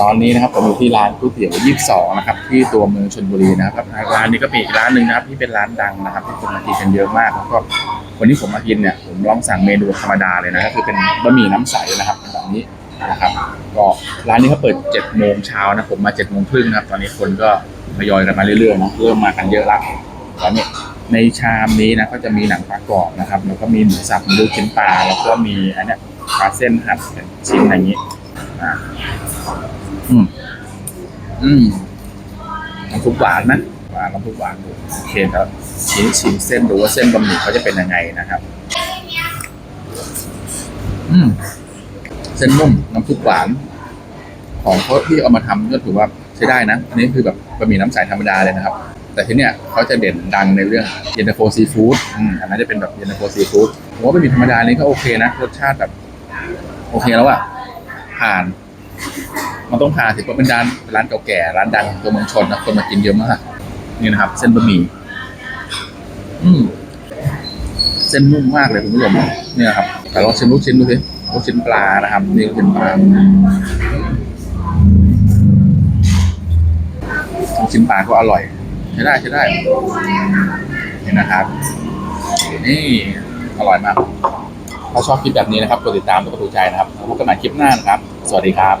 ตอนนี้นะครับผมอยู่ที่ร้านก๋วยเตี๋ยว22นะครับที่ตัวเมืองชลบุรีนะครับร้านนี้ก็เป็นอีกร้านหนึ่งนะครับที่เป็นร้านดังนะครับที่คนมากินกันเยอะมากแล้วก็วันนี้ผมมากินเนี่ยผมลองสั่งเมนูธรรมดาเลยนะก็คือเป็นบะหมี่น้ำใสนะครับแบบนี้นะครับก็ร้านนี้เขาเปิด7โมงเช้านะผมมา7โมงครึ่งนะครับตอนนี้คนก็ทยอยกันมาเรื่อยๆนะเริ่มมากันเยอะละตอนนี้ในชามนี้นะก็จะมีหนังปลากรอบนะครับแล้วก็มีหมูสับมีลูกชิ้นปลาแล้วก็มีอันเนี้ยปลาเส้นหั่นชิ้นอย่างนี้อ่า อืม อืมน้ำซุปหวานนะหวานน้ำซุปหวานดูโอเคครับชิมชิมเส้นดูว่าเส้นบะหมี่เขาจะเป็นยังไงนะครับ อืม เส้นนุ่มน้ำซุปหวาน ของเขาที่เอามาทำก็ถือว่าใช้ได้นะ อันนี้คือแบบบะหมี่น้ำใสธรรมดาเลยนะครับ แต่ที่เนี้ยเขาจะเด่นดังในเรื่องเย็นตาโฟซีฟู้ดอืมอันนั้นจะเป็นแบบเย็นตาโฟซีฟู้ดผมว่าบะหมี่ธรรมดานี้ก็โอเคนะรสชาติแบบ โอเคแล้วอะผ่าน มันต้องพาสิเพราะเป็นร้านร้านเก่าแก่ร้านดังตัวเมืองชนนะคนมากินเยอะมากนี่นะครับ เส้นบะหมี่อืมเส้นนุ่มมากเลยคุณผู้ชมเนี่ยครับแต่ลองชิมลูกชิ้นดูสิลูกชิ้นปลานะครับนี่ลูกชิ้นปลาลูกชิ้นปลาก็อร่อยใช้ได้ใช้ได้นี่นะครับนี่อร่อยมากถ้าชอบคลิปแบบนี้นะครับกดติดตามแล้วก็ถูกใจนะครับพบกันใหม่คลิปหน้านะครับ สวัสดีครับ